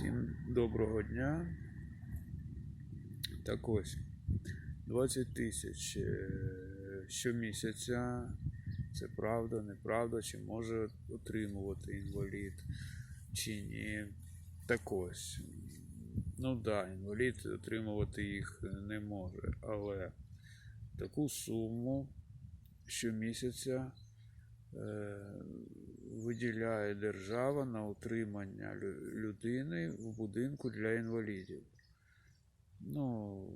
Всім доброго дня. Так ось 20 тисяч е, щомісяця. Це правда, неправда, чи може отримувати інвалід, чи ні. Так ось. Ну да, інвалід отримувати їх не може, але таку суму щомісяця е, виділяє держава на утримання людини в будинку для інвалідів. Ну,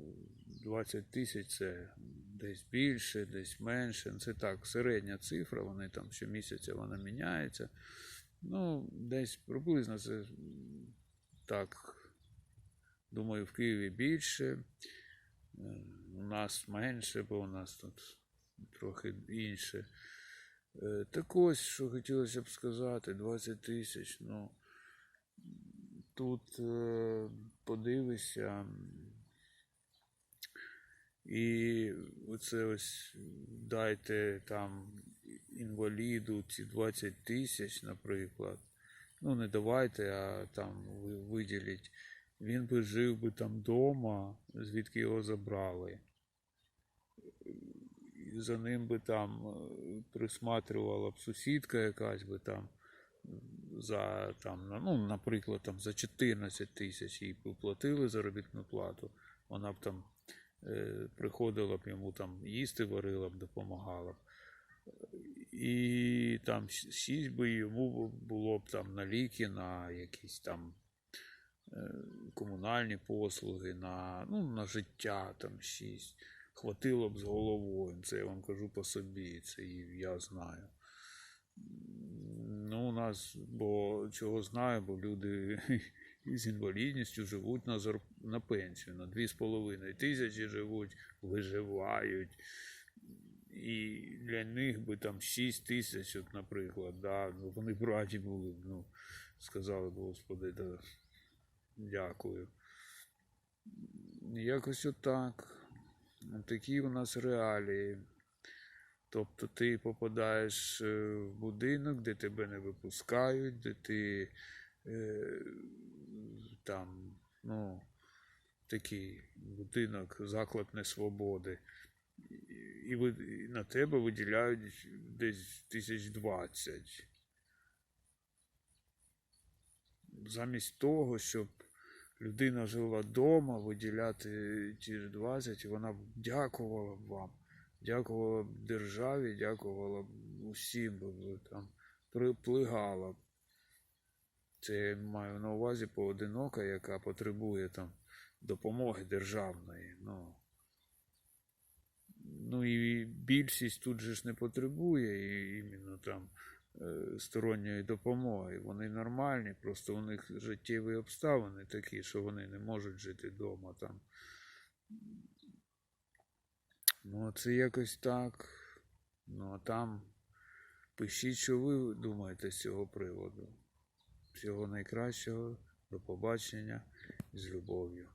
20 тисяч це десь більше, десь менше. Ну, Це так, середня цифра, вони там щомісяця вона міняється. Ну, десь приблизно це так. Думаю, в Києві більше. Е, У нас менше, бо у нас тут трохи інше. Е, Так ось, що хотілося б сказати, 20 тисяч. Ну, тут е, подивишся. І оце ось дайте там інваліду ці 20 тисяч, наприклад. Ну, не давайте, а там виділіть. Він би жив би там вдома, звідки його забрали. За ним би там е, присматривала б сусідка якась би там за там, ну, наприклад, там за 14 тисяч їй платили заробітну плату. Вона б там е, приходила б йому там їсти варила б, допомагала б. І там 6 би йому було б там на ліки, на якісь там е, комунальні послуги, на, ну, на життя там 6. Хватило б з головою. Це я вам кажу по собі, це я знаю. Ну, у нас, бо чого знаю, бо люди з інвалідністю живуть на, зарп... на пенсію, на 2,5 тисячі живуть, виживають. І для них би там 6 тисяч, от, наприклад, да, ну, вони б раді були, б, ну, сказали б, Господи, да, дякую. Якось отак. Такі у нас реалії. Тобто ти попадаєш е, в будинок, де тебе не випускають, де ти е, там, ну, такий будинок, заклад несвободи. І, на тебе виділяють десь тисяч двадцять. Замість того, щоб людина жила вдома, виділяти ті ж 20, і вона б дякувала б вам дякувала б державі, дякувала б усім, би там приплигала б. Це я маю на увазі поодинока, яка потребує там допомоги державної. Ну, ну і більшість тут же ж не потребує і іменно там сторонньої допомоги. Вони нормальні, просто у них життєві обставини такі, що вони не можуть жити вдома там. Ну, це якось так. Ну, а там пишіть, що ви думаєте з цього приводу. Всього найкращого, до побачення з любов'ю.